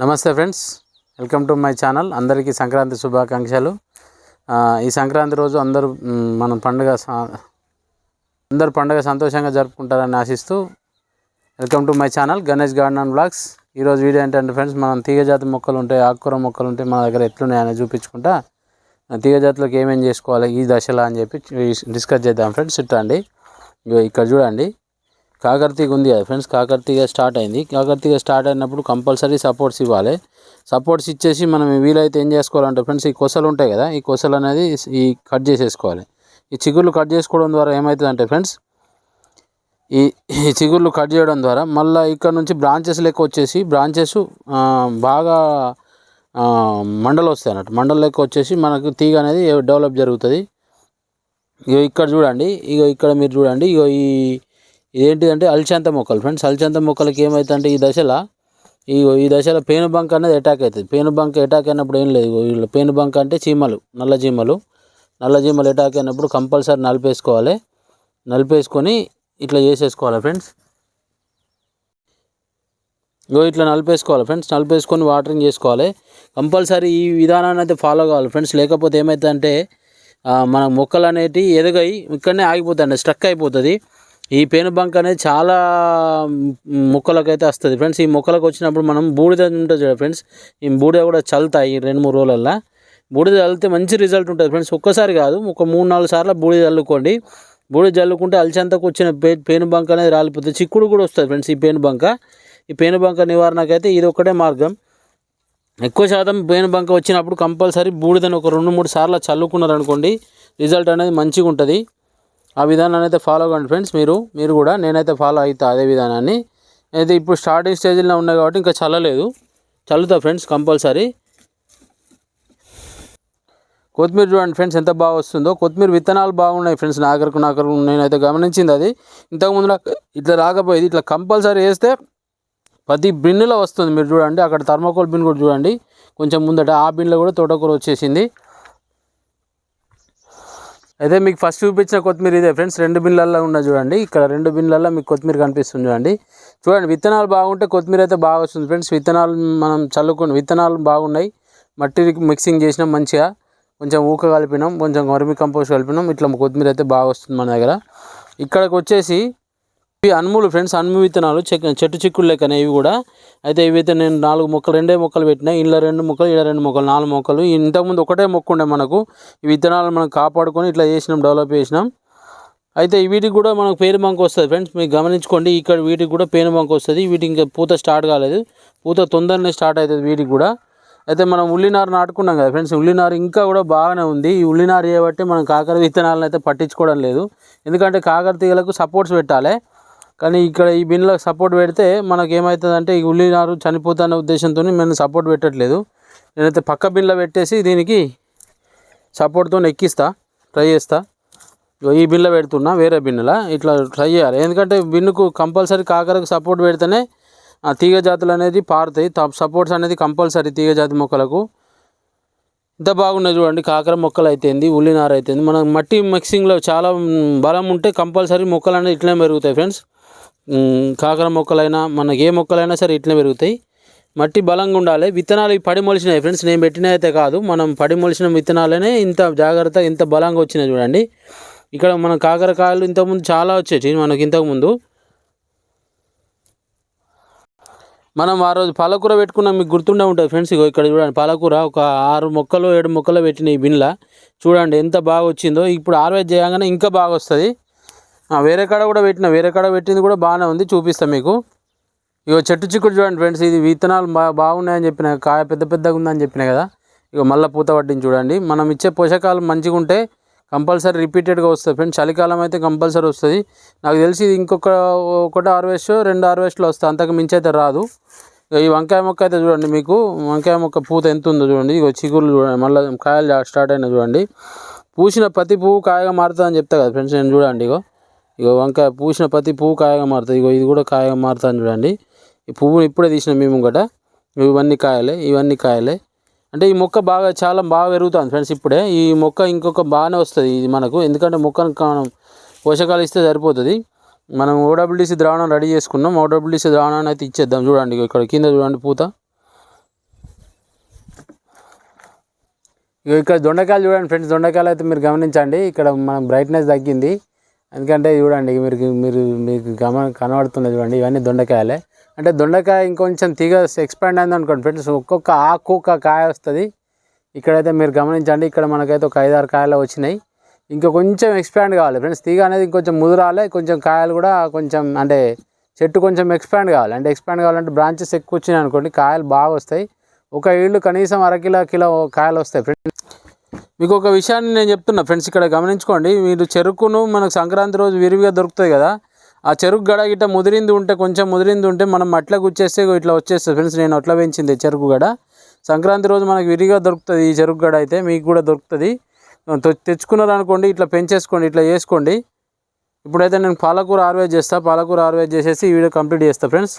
నమస్తే friends welcome to my channel. అందరికీ సంక్రాంతి శుభాకాంక్షలు. ఈ సంక్రాంతి రోజు అందరూ మనం పండుగ స- అందరు పండుగ సంతోషంగా జరుపుకుంటారని ఆశిస్తూ welcome to my channel Ganesh garden and blogs ఈరోజు వీడియో ఏంటంటే ఫ్రెండ్స్ మనం తీగజాతి మొక్కలు ఉంటాయి ఆకుకూర మొక్కలు ఉంటాయి మన దగ్గర ఎట్లున్నాయని చూపించుకుంటా. ఆ తీగజాతిలోకి ఏమేం చేసుకోవాలి ఈ దశలో అని చెప్పి డిస్కస్ చేద్దాం ఫ్రెండ్స్. ఇట్టండి ఇక్కడ చూడండి. కాకరతీగ ఉంది కదా ఫ్రెండ్స్ కాకరతీగ స్టార్ట్ అయింది. కాకరతీగ స్టార్ట్ అయినప్పుడు కంపల్సరీ సపోర్ట్స్ ఇవ్వాలి. సపోర్ట్స్ ఇచ్చేసి మనం వీలైతే ఏం చేసుకోవాలంటే ఫ్రెండ్స్ ఈ కొసలు ఉంటాయి కదా ఈ కొసలు అనేది ఈ కట్ చేసేసుకోవాలి. ఈ చిగుర్లు కట్ చేసుకోవడం ద్వారా ఏమవుతుందంటే ఫ్రెండ్స్ ఈ ఈ చిగుర్లు కట్ చేయడం ద్వారా మళ్ళీ ఇక్కడ నుంచి బ్రాంచెస్ లెక్క వచ్చేసి బ్రాంచెస్ బాగా మండలు వస్తాయి అన్నట్టు. మండల లెక్క వచ్చేసి మనకు తీగ అనేది డెవలప్ జరుగుతుంది. ఇగో ఇక్కడ చూడండి ఇగో ఇక్కడ మీరు చూడండి ఇగో ఈ ఇదేంటిదంటే అల్చంత మొక్కలు. ఫ్రెండ్స్ అల్చంత మొక్కలకి ఏమవుతుందంటే ఈ దశలో ఈ ఈ దశలో పేనుబంక అనేది అటాక్ అవుతుంది. పేను బంక్ అటాక్ అయినప్పుడు ఏం లేదు. వీళ్ళు పేను బంక్ అంటే చీమలు నల్ల చీమలు. నల్ల చీమలు అటాక్ అయినప్పుడు కంపల్సరీ నలిపేసుకోవాలి. నలిపేసుకొని ఇట్లా చేసేసుకోవాలి ఫ్రెండ్స్ ఇగో ఇట్లా నలిపేసుకోవాలి ఫ్రెండ్స్ నలిపేసుకొని వాటరింగ్ చేసుకోవాలి. కంపల్సరీ ఈ విధానాన్ని అయితే ఫాలో కావాలి ఫ్రెండ్స్ లేకపోతే ఏమవుతుందంటే మన మొక్కలు అనేటివి ఎదగాయి ఇక్కడనే ఆగిపోతాయి స్ట్రక్ అయిపోతుంది ఈ పేనుబంక అనేది చాలా మొక్కలకైతే వస్తుంది. ఫ్రెండ్స్ ఈ మొక్కలకు వచ్చినప్పుడు మనం బూడిద ఉంటుంది చూడ ఫ్రెండ్స్. ఈ బూడిద కూడా చల్లుతాయి ఈ రెండు మూడు రోజులల్లో. బూడిద చల్లితే మంచి రిజల్ట్ ఉంటుంది ఫ్రెండ్స్. ఒక్కసారి కాదు ఒక మూడు నాలుగు సార్లు బూడిద చల్లుకోండి. బూడిద చల్లుకుంటే అలచంతకు వచ్చిన పే పేనుబంక్ అనేది రాలిపోతుంది. చిక్కుడు కూడా వస్తుంది ఫ్రెండ్స్ ఈ పేను బంక. ఈ పేనుబంక నివారణకైతే ఇది ఒక్కటే మార్గం. ఎక్కువ శాతం పేను బంక వచ్చినప్పుడు కంపల్సరీ బూడిదని ఒక రెండు మూడు సార్లు చల్లుకున్నారు అనుకోండి రిజల్ట్ అనేది మంచిగా ఉంటుంది ఆ విధానాన్ని అయితే ఫాలో కండి ఫ్రెండ్స్ మీరు మీరు కూడా నేనైతే ఫాలో అవుతా అదే విధానాన్ని. అయితే ఇప్పుడు స్టార్టింగ్ స్టేజ్లో ఉన్నాయి కాబట్టి ఇంకా చల్లలేదు. చల్లుతా ఫ్రెండ్స్ కంపల్సరీ కొత్తిమీర చూడండి ఫ్రెండ్స్ ఎంత బాగా వస్తుందో. కొత్తిమీర విత్తనాలు బాగున్నాయి ఫ్రెండ్స్ నాకరకు నాకరకు నేనైతే గమనించింది అది. ఇంతకుముందు నాకు ఇట్లా రాకపోయేది ఇట్లా కంపల్సరీ వేస్తే ప్రతి బిన్నులో వస్తుంది. మీరు చూడండి అక్కడ థర్మాకోల్ బిన్ కూడా చూడండి. కొంచెం ముందట ఆ బిన్లో కూడా తోటకూర వచ్చేసింది. అయితే మీకు ఫస్ట్ చూపించిన కొత్తిమీర ఇదే ఫ్రెండ్స్ రెండు బిన్లల్లో ఉన్న చూడండి. ఇక్కడ రెండు బిన్లల్లో మీకు కొత్తిమీర కనిపిస్తుంది చూడండి. చూడండి విత్తనాలు బాగుంటే కొత్తిమీర అయితే బాగా వస్తుంది ఫ్రెండ్స్. విత్తనాలు మనం చల్లుకుని విత్తనాలు బాగున్నాయి. మట్టి మిక్సింగ్ చేసినాం మంచిగా. కొంచెం ఊక కలిపినాం కొంచెం వర్మి కంపోస్ట్ కలిపినాం. ఇట్లా కొత్తిమీర అయితే బాగా వస్తుంది మన దగ్గర. ఇక్కడికి వచ్చేసి ఇవి అన్ములు ఫ్రెండ్స్ అన్ము విత్తనాలు చెట్టు చిక్కులు లెక్కనే ఇవి కూడా. అయితే ఇవైతే నేను నాలుగు మొక్కలు రెండే మొక్కలు పెట్టినా ఇంట్లో రెండు మొక్కలు ఇలా రెండు మొక్కలు నాలుగు మొక్కలు. ఇంతకుముందు ఒకటే మొక్క ఉండే మనకు. ఈ విత్తనాలు మనం కాపాడుకొని ఇట్లా చేసినాం డెవలప్ చేసినాం. అయితే వీటికి కూడా మనకు పేను బంక్ వస్తుంది ఫ్రెండ్స్. మీరు గమనించుకోండి ఇక్కడ వీటికి కూడా పేను బంక్ వస్తుంది. వీటికి ఇంకా పూత స్టార్ట్ కాలేదు. పూత తొందరనే స్టార్ట్ అవుతుంది వీటికి కూడా. అయితే మనం ఉల్లినారు నాటుకున్నాం కదా ఫ్రెండ్స్. ఉల్లినారు ఇంకా కూడా బాగానే ఉంది. ఈ ఉల్లినారు చేయబట్టి మనం కాకర విత్తనాలను అయితే పట్టించుకోవడం లేదు. ఎందుకంటే కాకర తీగలకు సపోర్ట్స్ పెట్టాలి. కానీ ఇక్కడ ఈ బిన్లకు సపోర్ట్ పెడితే మనకు ఏమవుతుందంటే ఈ ఉల్లినారు చనిపోతున్న ఉద్దేశంతో మేము సపోర్ట్ పెట్టట్లేదు. నేనైతే పక్క బిన్లో పెట్టేసి దీనికి సపోర్ట్తో ఎక్కిస్తా ట్రై చేస్తా. ఈ బిన్లో పెడుతున్నా వేరే బిన్నులా ఇట్లా ట్రై చేయాలి. ఎందుకంటే బిన్నుకు కంపల్సరీ కాకరకు సపోర్ట్ పెడితేనే ఆ తీగ జాతులు అనేది పారుతాయి సపోర్ట్స్ అనేది కంపల్సరీ తీగ జాతి మొక్కలకు. ఇంత బాగున్నాయి చూడండి. కాకర మొక్కలు అయితేంది ఉల్లినార అయితేంది. మన మట్టి మిక్సింగ్లో చాలా బలం ఉంటే కంపల్సరీ మొక్కలు అనేది ఇట్లనే పెరుగుతాయి ఫ్రెండ్స్. కాకర మొక్కలైనా మనకి ఏ మొక్కలైనా సరే ఇట్లనే పెరుగుతాయి. మట్టి బలంగా ఉండాలి. విత్తనాలు పడి మొలిచినాయి ఫ్రెండ్స్. నేను పెట్టిన అయితే కాదు. మనం పడి మొలిచిన విత్తనాలనే ఇంత జాగ్రత్త ఇంత బలంగా వచ్చినాయి చూడండి. ఇక్కడ మన కాకరకాయలు ఇంతకుముందు చాలా వచ్చేటి మనకి ఇంతకుముందు మనం ఆ రోజు పాలకూర పెట్టుకున్నాం మీకు గుర్తుండే ఉంటుంది ఫ్రెండ్స్ ఇగో ఇక్కడ చూడండి పాలకూర ఒక ఆరు మొక్కలు ఏడు మొక్కలు పెట్టిన ఈ బిన్లా. చూడండి ఎంత బాగా వచ్చిందో. ఇప్పుడు ఆర్వేజ్ చేయగానే ఇంకా బాగా వస్తుంది. వేరే కాడ కూడా పెట్టిన వేరే కాడ పెట్టింది కూడా బాగానే ఉంది చూపిస్తాం మీకు. ఇగో చెట్టు చిక్కుడు చూడండి ఫ్రెండ్స్ ఇది విత్తనాలు బా బాగున్నాయని చెప్పిన కాయ పెద్ద పెద్దగా ఉందని చెప్పిన కదా. ఇక మళ్ళీ పూత పట్టింది చూడండి. మనం ఇచ్చే పోషకాలు మంచిగా ఉంటే కంపల్సరీ రిపీటెడ్గా వస్తుంది. ఫ్రెండ్స్ చలికాలం అయితే కంపల్సరీ వస్తుంది. నాకు తెలిసి ఇది ఇంకొక ఒకటి హార్వెస్ట్ రెండు హార్వెస్ట్లో వస్తాయి అంతకు మించి అయితే రాదు. ఇక ఈ వంకాయ మొక్క అయితే చూడండి మీకు. వంకాయ మొక్క పూత ఎంత ఉందో చూడండి. ఇగో చిగురులు చూడండి. మళ్ళీ కాయలు స్టార్ట్ అయినా చూడండి. పూసిన ప్రతి పువ్వు కాయగా మారుతుందని చెప్తా కదా ఫ్రెండ్స్ నేను చూడండి ఇగో. ఇగో వంకాయ పూసిన ప్రతి పువ్వు కాయగా మారుతుంది. ఇగో ఇది కూడా కాయగా మారుతుందని చూడండి. ఈ పువ్వుని ఇప్పుడే తీసిన మేము గట ఇవన్నీ కాయలే ఇవన్నీ కాయలే. అంటే ఈ మొక్క బాగా చాలా బాగా పెరుగుతుంది ఫ్రెండ్స్ ఇప్పుడే. ఈ మొక్క ఇంకొక బాగానే వస్తుంది ఇది మనకు. ఎందుకంటే మొక్కను పోషకాలు ఇస్తే సరిపోతుంది. మనం ఓడబ్ల్యూసీ ద్రావణం రెడీ చేసుకున్నాం. ఓడబ్ల్యూసీ ద్రావణాన్ని అయితే ఇచ్చేద్దాం. చూడండి ఇక్కడ కింద చూడండి పూత. ఇక్కడ దొండకాయలు చూడండి ఫ్రెండ్స్. దొండకాయలు అయితే మీరు గమనించండి. ఇక్కడ మనం బ్రైట్నెస్ తగ్గింది. ఎందుకంటే చూడండి మీరు మీరు మీకు గమ కనబడుతున్నది చూడండి. ఇవన్నీ దొండకాయలే. అంటే దొండకాయ ఇంకొంచెం తీగ ఎక్స్పాండ్ అయింది అనుకోండి ఫ్రెండ్స్ ఒక్కొక్క ఆకు ఒక కాయ వస్తుంది. ఇక్కడైతే మీరు గమనించండి ఇక్కడ మనకైతే ఒక ఐదారు కాయలు వచ్చినాయి. ఇంకా కొంచెం ఎక్స్పాండ్ కావాలి ఫ్రెండ్స్ తీగ అనేది ఇంకొంచెం ముదురాలి కొంచెం కాయలు కూడా కొంచెం అంటే చెట్టు కొంచెం ఎక్స్పాండ్ కావాలి. అంటే ఎక్స్పాండ్ కావాలంటే బ్రాంచెస్ ఎక్కువ వచ్చినాయి అనుకోండి కాయలు బాగా వస్తాయి. ఒక ఇళ్ళు కనీసం అరకిలో కిలో కాయలు వస్తాయి ఫ్రెండ్స్. మీకు ఒక విషయాన్ని నేను చెప్తున్నా ఫ్రెండ్స్ ఇక్కడ గమనించుకోండి మీరు చెరుకును మనకు సంక్రాంతి రోజు విరివిగా దొరుకుతుంది కదా ఆ చెరుకు గడ గిట్ట ముదిరింది ఉంటే కొంచెం ముదిరింది ఉంటే మనం మట్ల గుచ్చేస్తే ఇట్లా వచ్చేస్తుంది. ఫ్రెండ్స్ నేను అట్లా పెంచింది చెరుకు గడ. సంక్రాంతి రోజు మనకు విరిగా దొరుకుతుంది ఈ చెరుకు గడ అయితే మీకు కూడా దొరుకుతుంది. తెచ్చుకున్నారనుకోండి తెచ్చుకున్నారు అనుకోండి ఇట్లా పెంచేసుకోండి ఇట్లా చేసుకోండి. ఇప్పుడైతే నేను పాలకూర ఆర్వేజ్ చేస్తాను పాలకూర ఆర్వేజ్ చేసేసి ఈ వీడియో కంప్లీట్ చేస్తా ఫ్రెండ్స్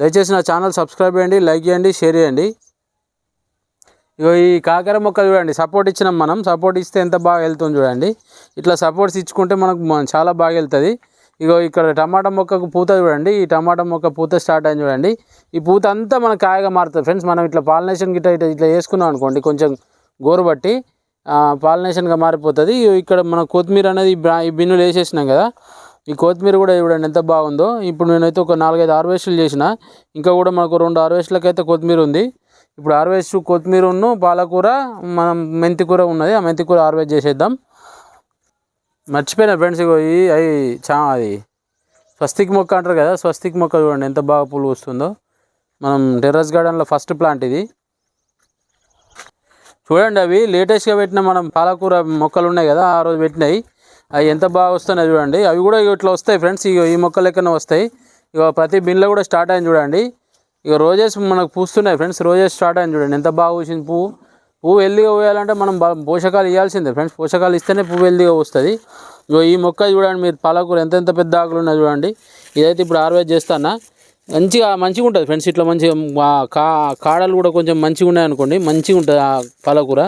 దయచేసి నా ఛానల్ సబ్స్క్రైబ్ చేయండి లైక్ చేయండి షేర్ చేయండి. ఇగో ఈ కాకర మొక్క చూడండి సపోర్ట్ ఇచ్చినాం మనం. సపోర్ట్ ఇస్తే ఎంత బాగా వెళ్తుంది చూడండి. ఇట్లా సపోర్ట్స్ ఇచ్చుకుంటే మనకు చాలా బాగా వెళ్తుంది. ఇగో ఇక్కడ టమాటా మొక్కకు పూత చూడండి. ఈ టమాటా మొక్క పూత స్టార్ట్ అయింది చూడండి. ఈ పూత అంతా మన కాయగా మారుతుంది. ఫ్రెండ్స్ మనం ఇట్లా పాలినేషన్ గిట్ట ఇట్లా ఇట్లా వేసుకున్నాం అనుకోండి కొంచెం గోరు బట్టి పాలినేషన్గా మారిపోతుంది. ఇగో ఇక్కడ మన కొత్తిమీర అనేది ఈ బిన్నులు వేసేసినాం కదా. ఈ కొత్తిమీర కూడా చూడండి ఎంత బాగుందో. ఇప్పుడు నేనైతే ఒక నాలుగైదు హార్వెస్టులు చేసిన. ఇంకా కూడా మనకు రెండు హార్వెస్ట్లకి అయితే కొత్తిమీర ఉంది. ఇప్పుడు హార్వెస్ట్ కొత్తిమీర ఉన్ను పాలకూర మనం మెంతికూర ఉన్నది. ఆ మెంతికూర హార్వెస్ట్ చేసేద్దాం. మర్చిపోయిన ఫ్రెండ్స్ ఇగో ఈ అవి చా అది స్వస్తిక్ మొక్క అంటారు కదా స్వస్తిక్ మొక్క చూడండి ఎంత బాగా పూలు వస్తుందో. మనం టెర్రస్ గార్డెన్లో ఫస్ట్ ప్లాంట్ ఇది. చూడండి అవి లేటెస్ట్గా పెట్టిన మనం పాలకూర మొక్కలు ఉన్నాయి కదా ఆ రోజు పెట్టినాయి. అవి ఎంత బాగా వస్తున్నాయి చూడండి. అవి కూడా ఇట్లా వస్తాయి ఫ్రెండ్స్ ఇక ఈ మొక్కలు లెక్కన వస్తాయి. ఇక ప్రతి బిన్లో కూడా స్టార్ట్ అయింది చూడండి. ఇక రోజెస్ మనకు పూస్తున్నాయి ఫ్రెండ్స్ రోజెస్ స్టార్ట్ అయింది చూడండి. ఎంత బాగా పూసింది పువ్వు. పువ్వు హెల్దీగా పోయాలంటే మనం పోషకాలు ఇవ్వాల్సిందే ఫ్రెండ్స్ పోషకాలు ఇస్తేనే పువ్వు హెల్దీగా వస్తుంది. ఇగో ఈ మొక్క చూడండి మీరు పాలకూర ఎంత ఎంత పెద్ద ఆకులు ఉన్నాయి చూడండి. ఇదైతే ఇప్పుడు హార్వెస్ట్ చేస్తానా? మంచిగా మంచిగా ఉంటుంది ఫ్రెండ్స్ ఇట్లా మంచిగా కా కాడలు కూడా కొంచెం మంచిగా ఉన్నాయి అనుకోండి మంచిగా ఉంటుంది ఆ పాలకూర.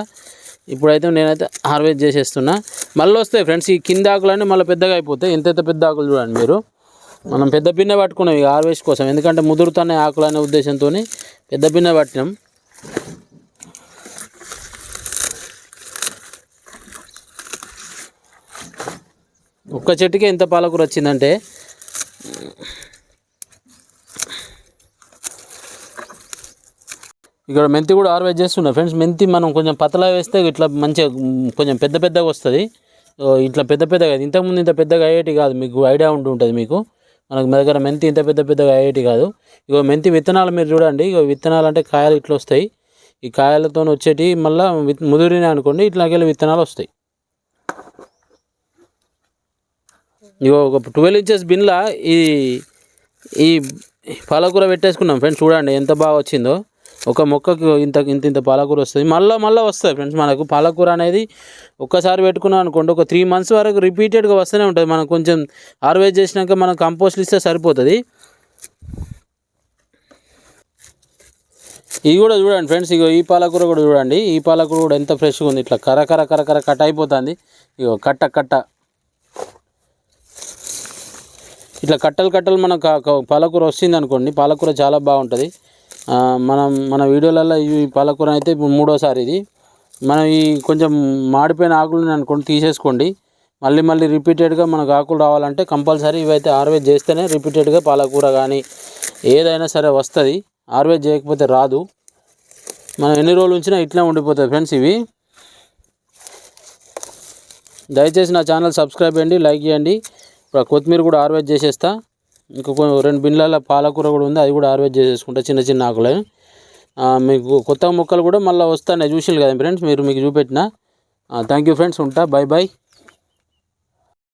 ఇప్పుడైతే నేనైతే హార్వెస్ట్ చేసేస్తున్నా. మళ్ళీ వస్తాయి ఫ్రెండ్స్ ఈ కింద ఆకులన్నీ మళ్ళీ పెద్దగా అయిపోతాయి. ఎంత ఎంత పెద్ద ఆకులు చూడండి మీరు. మనం పెద్ద బిన్నె పట్టుకున్నాం ఇక హార్వెస్ట్ కోసం. ఎందుకంటే ముదురుతున్నాయి ఆకులు అనే ఉద్దేశంతో పెద్ద బిన్నె పట్టినాం. ఒక్క చెట్టుకే ఎంత పాలకూర వచ్చిందంటే? ఇక్కడ మెంతి కూడా ఆర్వేజ్ చేస్తున్నా ఫ్రెండ్స్ మెంతి మనం కొంచెం పతలా వేస్తే ఇట్లా మంచిగా కొంచెం పెద్ద పెద్దగా వస్తుంది. ఇట్లా పెద్ద పెద్దగా ఇంతకుముందు ఇంత పెద్దగా అయ్యేటి కాదు. మీకు ఐడియా ఉంటూ ఉంటుంది మీకు. మనకు మా దగ్గర మెంతి ఇంత పెద్ద పెద్దగా అయ్యేటి కాదు. ఇక మెంతి విత్తనాలు మీరు చూడండి. ఇగో విత్తనాలు అంటే కాయలు ఇట్లా వస్తాయి. ఈ కాయలతో వచ్చేటి మళ్ళీ ముదిరినాయి అనుకోండి ఇట్లాగే విత్తనాలు వస్తాయి. ఇగో ఒక ట్వెల్వ్ ఇంచెస్ బిన్లా ఈ ఈ పాలకూర పెట్టేసుకున్నాం ఫ్రెండ్స్ చూడండి ఎంత బాగా వచ్చిందో. ఒక మొక్కకు ఇంత ఇంత ఇంత పాలకూర వస్తుంది. మళ్ళీ మళ్ళీ వస్తుంది ఫ్రెండ్స్ మనకు పాలకూర అనేది ఒక్కసారి పెట్టుకున్నాం అనుకోండి ఒక త్రీ మంత్స్ వరకు రిపీటెడ్గా వస్తూనే ఉంటుంది. మనం కొంచెం హార్వెస్ట్ చేసినాక మనం కంపోస్ట్ ఇస్తే సరిపోతుంది. ఇది కూడా చూడండి ఫ్రెండ్స్ ఇగో ఈ పాలకూర కూడా చూడండి. ఈ పాలకూర కూడా ఎంత ఫ్రెష్గా ఉంది. ఇట్లా కర కర కర కర కట్ అయిపోతుంది. ఇగో కట్ట కట్ట. ఇట్లా కట్టలు కట్టలు మన పాలకూర వస్తుంది అనుకోండి పాలకూర చాలా బాగుంటుంది. మనం మన వీడియోలలో ఈ పాలకూర అయితే ఇప్పుడు మూడోసారి ఇది. మనం ఈ కొంచెం మాడిపోయిన ఆకులు అనుకోండి తీసేసుకోండి. మళ్ళీ మళ్ళీ రిపీటెడ్గా మనకు ఆకులు రావాలంటే కంపల్సరీ ఇవైతే ఆర్వేజ్ చేస్తేనే రిపీటెడ్గా పాలకూర కానీ ఏదైనా సరే వస్తుంది. ఆర్వేజ్ చేయకపోతే రాదు. మనం ఎన్ని రోజులు ఉంచినా ఇట్లా ఉండిపోతుంది ఫ్రెండ్స్ ఇవి. దయచేసి నా ఛానల్ సబ్స్క్రైబ్ చేయండి లైక్ చేయండి. కొత్తిమీర కూడా ఆర్వేజ్ చేసేస్తా. ఇంకా రెండు బిన్ల పాలకూర కూడా ఉంది అది కూడా ఆర్వేజ్ చేసేసుకుంటా చిన్న చిన్న ఆకులు. మీకు కొత్త మొక్కలు కూడా మళ్ళీ వస్తాయి చూసినారు కదా ఫ్రెండ్స్ మీరు మీకు చూపెట్టిన. థ్యాంక్ యూ ఫ్రెండ్స్ ఉంటా బాయ్ బాయ్